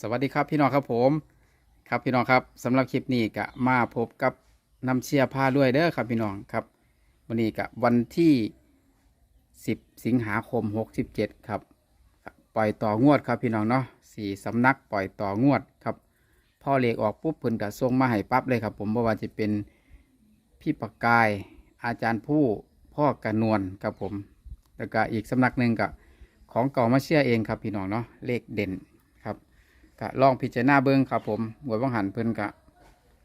สวัสดีครับพี่น้องครับผม ครับพี่น้องครับสำหรับคลิปนี้ก็มาพบกับน้ำเชียร์ผ้าด้วยเด้อครับพี่น้องครับวันนี้ก็วันที่ 10 สิงหาคม 67ครับครับ ปล่อยต่องวดครับพี่น้องเนาะสี่สำนักปล่อยต่องวดครับพ่อเลขออกปุ๊บเพิ่นก็ส่งมาให้ปั๊บเลยครับผมบ่ว่าจะเป็นพี่ปากกายอาจารย์ผู้พ่อกระนวลครับผม แล้วก็อีกสำนักหนึ่งก็ของเก่ามาเชียร์เองครับพี่น้องเนาะเลขเด่น ก็ลองพิจารณาเบิ้งครับผมหวยวังหันเพิ่นกะ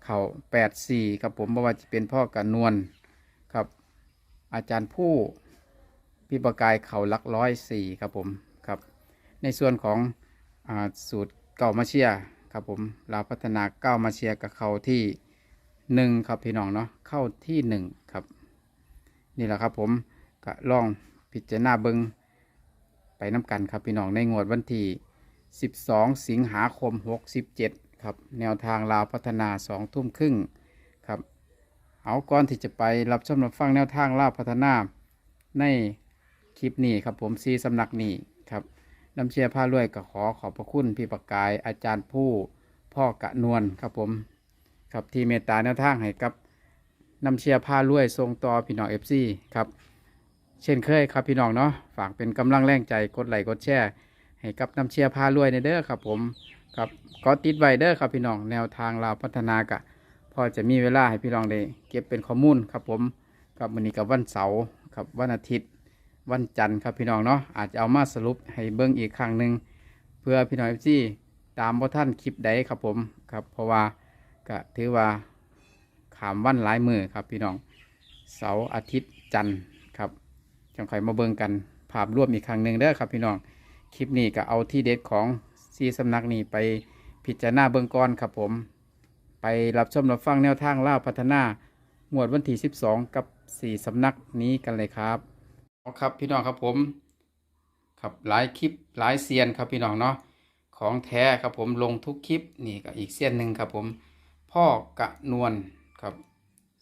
เข่าแปดสี่ครับผมบ่ว่าจะเป็นพ่อกันนวลครับ อาจารย์ผู้พี่ประกายเข่าลักร้อยสี่ครับผมครับ ในส่วนของอสูตรเก่ามาเชียร์ครับผมเราพัฒนาเก้ามาเชียร์กับเข่าที่หนึ่งครับพี่น้องเนาะเข้าที่หนึ่งครับ นี่แหละครับผมก็ลองพิจารณาเบิ้งไปน้ำกันครับพี่น้องในงวดวันที่ 12 สิงหาคม 67 ครับ แนวทางลาวพัฒนา 2 ทุ่มครึ่งครับ เอาก่อนที่จะไปรับชมรับฟังแนวทางลาวพัฒนาในคลิปนี้ครับผมซีสำนักนี้ครับน้ำเชียร์ผ้ารวยก็ขอขอบพระคุณพี่ประกายอาจารย์ผู้พ่อกะนวลครับผมครับที่เมตตาแนวทางให้กับน้ำเชียร์ผ้ารวยทรงต่อพี่น้องเอฟซีครับเช่นเคยครับพี่น้องเนาะฝากเป็นกำลังแรงใจกดไลค์กดแชร์ ให้กับน้ำเชียร์พารวยในเด้อครับผมครับก็ติดไว้เด้อครับพี่น้องแนวทางเราพัฒนากะพอจะมีเวลาให้พี่น้องได้เก็บเป็นข้อมูลครับผมครับวันนี้กับวันเสาร์ครับวันอาทิตย์ วันจันทร์ครับพี่น้องเนาะอาจจะเอามาสรุปให้เบิ่งอีกครั้งหนึ่งเพื่อพี่น้องเอฟซีตามพ่ท่านคลิปใดครับผมครับเพราะว่าก็ถือว่าขามวันหลายมือครับพี่น้องเสาร์อาทิตย์จันทร์ครับจังไคมาเบิ่งกันภาพรวมอีกครั้งหนึ่งเด้อครับพี่น้อง คลิปนี้ก็เอาที่เด็ดของซีสำนักนี้ไปพิจารณาเบื้องก่อนครับผม ไปรับชมรับฟังแนวทางล่าพัฒนาหมวดวันที่ 12 กับ 4สำนักนี้กันเลยครับเอาครับพี่น้องครับผมครับหลายคลิปหลายเซียนครับพี่น้องเนาะของแท้ครับผมลงทุกคลิปนี่ก็อีกเซียนหนึ่งครับผม พ่อกะนวลครับ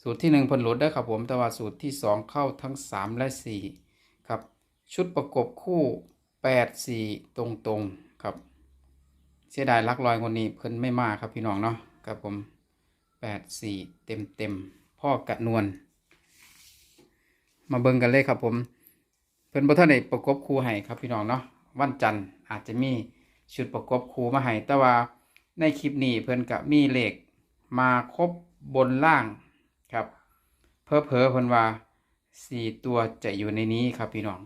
สูตรที่หนึ่งพิ่นหลุดได้ครับผมแต่ว่าสูตรที่สองเข้าทั้งสามและสี่ครับ ชุดประกบคู่ แปดสี่ตรงตรงๆครับ เสียดายลักลอยคนนี้เพิ่นไม่มาครับพี่น้องเนาะครับผมแปดสี่เต็มเต็มๆพ่อกะนวลมาเบิ่งกันเลยครับผม เพิ่นบ่ทันได้ประกบคูให้ครับพี่น้องเนาะวันจันทร์อาจจะมีชุดประกบคูมาให้แต่ว่าในคลิปนี้เพิ่นกะมีเลขมาครบบนล่างครับ เพอเพอเพิ่นว่าสี่ตัวจะอยู่ในนี้ครับพี่น้อง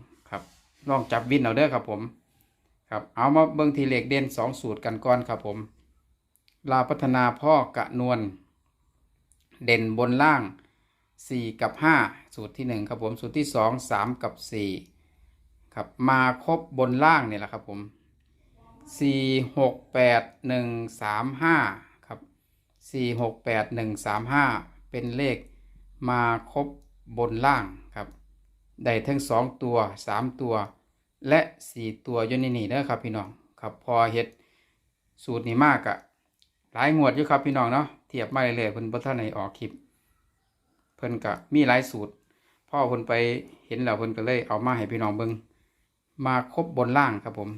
ลองจับวินเอาเด้อครับผมครับเอามาเบิ่งทีเลขเด่นสองสูตรกันก่อนครับผม ลาพัฒนาพ่อกะนวลเด่นบนล่างสี่กับห้าสูตรที่หนึ่งครับผม สูตรที่สองสามกับสี่ครับมาครบบนล่างเนี่ยแหละครับผมสี่หกแปดหนึ่งสามห้าครับสี่หกแปดหนึ่งสามห้าเป็นเลขมาครบบนล่างครับ ได้ทั้งสองตัวสามตัว และสี่ตัวอยู่ในนี่เด้อครับพี่น้องครับพอเฮ็ดสูตรนี้มากอะหลายงวดอยู่ครับพี่น้องเนาะเทียบมาเรื่อยๆเพิ่นบ่ทันได้ออกคลิปเพิ่นก็มีหลายสูตรพ่อเพิ่นไปเห็นแล้วเพิ่นก็เลยเอามาให้พี่น้องเบิ่งมาครบบนล่างครับผม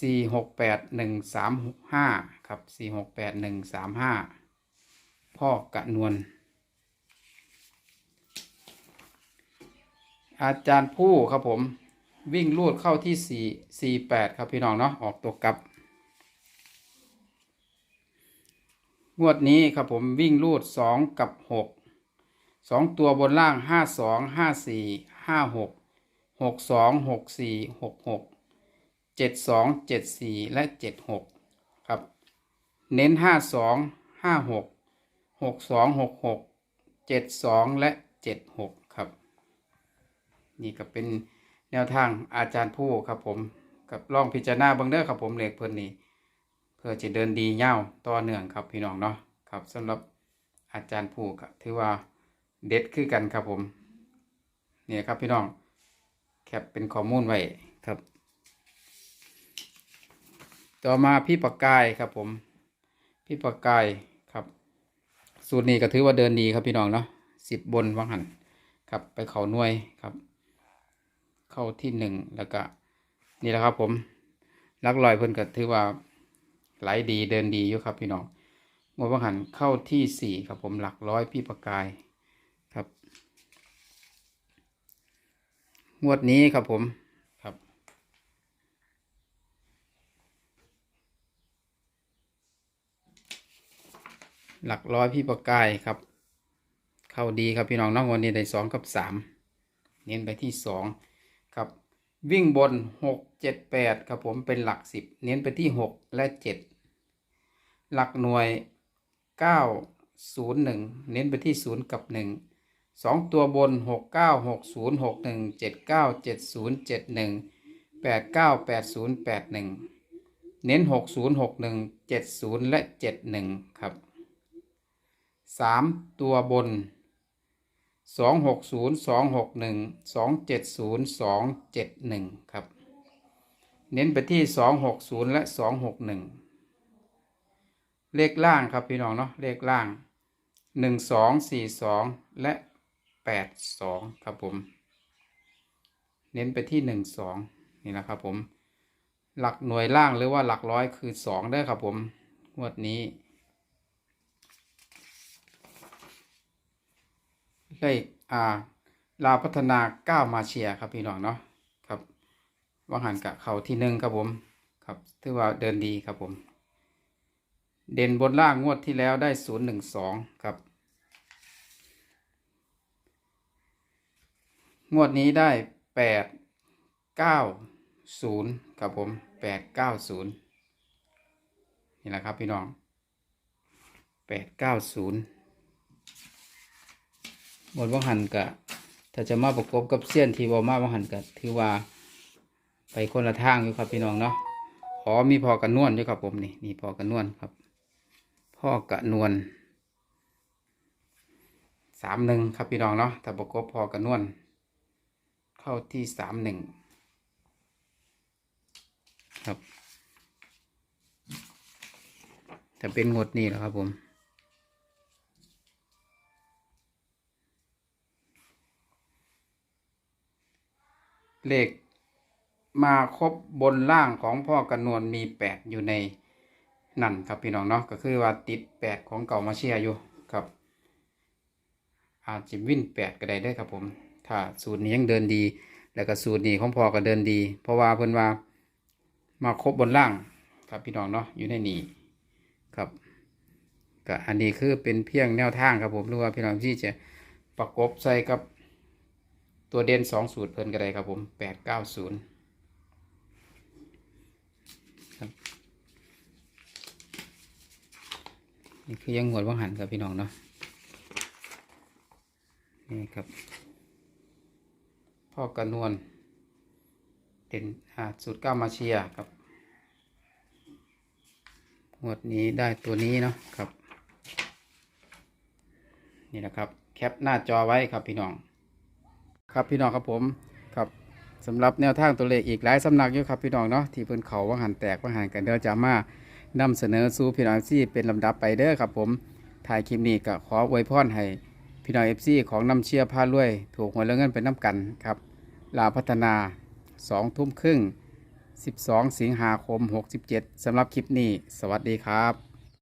สี่หกแปดหนึ่งสามห้าครับสี่หกแปดหนึ่งสามห้าพ่อกะนวล อาจารย์ผู้ครับผม วิ่งลูดเข้าที่สี่สี่แปดครับพี่น้องเนาะออกตัวกลับ งวดนี้ครับผมวิ่งลูดสองกับหกสองตัวบนล่างห้าสองห้าสี่ห้าหกหกสองหกสี่หกหกเจ็ดสองเจ็ดสี่และเจ็ดหกครับ เน้นห้าสองห้าหกหกสองหกหกเจ็ดสองและเจ็ดหก นี่ก็เป็นแนวทางอาจารย์ผู้ครับผมกับลองพิจารณาเบังเด้อครับผมเลขเพิ่นนี่เพื่อจะเดินดีเง่าต่อเนื่องครับพี่น้องเนาะครับสำหรับอาจารย์ผู้ก็ถือว่าเด็ดคือกันครับผมเนี่ยครับพี่น้องแคปเป็นข้อมูลไว้ครับ ต่อมาพี่ปากกายครับผม พี่ปากกายครับ สูตรนี้ก็ถือว่าเดินดีครับพี่น้องเนาะสิบบนวังหันครับไปเขาหน่วยครับ เข้าที่หนึ่งแล้วก็นี่แหละครับผมลักลอยเพิ่นก็ถือว่าไหลดีเดินดีอยู่ครับพี่น้องงวดวังหันเข้าที่สี่ครับผมหลักร้อยพี่ประกายครับ งวดนี้ครับผมครับ หลักร้อยพี่ประกายครับ เข้าดีครับพี่น้องน้องวันนี้ได้สองกับสามเน้นไปที่สอง วิ่งบนหกเจ็ดแปดครับผมเป็นหลักสิบเน้นไปที่หกและเจ็ดหลักหน่วยเก้าศูนย์หนึ่งเน้นไปที่ศูนย์กับหนึ่งสองตัวบนหกเก้าหกศูนย์หกหนึ่งเจ็ดเก้าเจ็ดศูนย์เจ็ดหนึ่งแปดเก้าแปดศูนย์แปดหนึ่งเน้นหกศูนย์หกหนึ่งเจ็ดศูนย์และเจ็ดหนึ่งครับสามตัวบน สองหกศูนย์สองหกหนึ่งสองเจ็ดศูนย์สองเจ็ดหนึ่งครับ เน้นไปที่สองหกศูนย์และสองหกหนึ่งเลขล่างครับพี่น้องเนาะเลขล่างหนึ่งสองสี่สองและแปดสองครับผม เน้นไปที่หนึ่งสองนี่แหละครับผม หลักหน่วยล่างหรือว่าหลักร้อยคือสองได้ครับผมงวดนี้ เลขอ่าลาวพัฒนาก้าวมาเชียครับพี่น้องเนาะครับวังหันกะเขาที่หนึ่งครับผมครับถือว่าเดินดีครับผม เด่นบนล่างงวดที่แล้วได้ศูนย์หนึ่งสองครับ งวดนี้ได้แปดเก้าศูนย์ครับผมแปดเก้าศูนย์นี่แหละครับพี่น้องแปดเก้าศูนย์ บทวังหันกะถ้าจะมาประกบกับเสี้ยนที่บอมาวังหันกะถือว่าไปคนละทางอยู่ครับพี่น้องเนาะอ๋อมีพอกันนวลอยู่ครับผมนี่นี่พอกันนวลครับ พ่อกะนวลสามหนึ่งครับพี่น้องเนาะถ้าประกบพอกันนวลเข้าที่สามหนึ่งครับถ้าเป็นงดนี้แหละครับผม เลขมาครบบนล่างของพ่อกันนวลมีแปดอยู่ในนั่นครับพี่น้องเนาะก็คือว่าติดแปดของเก่ามาเชียอยู่ครับ อาจจะวิ่นแปดก็ได้เด้ครับผม ถ้าสูตรนี้ยังเดินดี แล้วก็สูตรนี้ของพ่อก็เดินดี เพราะว่าเพิ่นว่ามาครบบนล่างครับพี่น้องเนาะอยู่ในนี้ครับก็อันนี้คือเป็นเพียงแนวทางครับผมหรือว่าพี่น้องที่จะประกบใส่กับ ตัวเด่นสองสูตรเพิ่นก็ได้ครับผมแปดเก้าศูนย์นี่คือยังหวดว่างหันครับพี่น้องเนาะนี่ครับพ่อกระนวลเด่นอ่าสูตรเก้ามาเชียครับหวดนี้ได้ตัวนี้เนาะครับ นี่นะครับ แคปหน้าจอไว้ครับพี่น้อง ครับพี่น้องครับผมครับสำหรับแนวทางตัวเลขอีกหลายสำนักอยู่ครับพี่น้องเนาะที่เพิ่นเขาว่าหันแตกว่าหันกันเด้อจะมานำเสนอสู่พี่น้องที่เป็นลำดับไปเด้อครับผมถ่ายคลิปนี้ก็ขออวยพรให้พี่น้องเอฟซีของน้ำเชียร์พารวยถูกหวยแล้วเงินเป็นน้ำกันครับลาพัฒนา2ทุ่มครึ่ง 12 สิงหาคม 67สำหรับคลิปนี้ สวัสดีครับ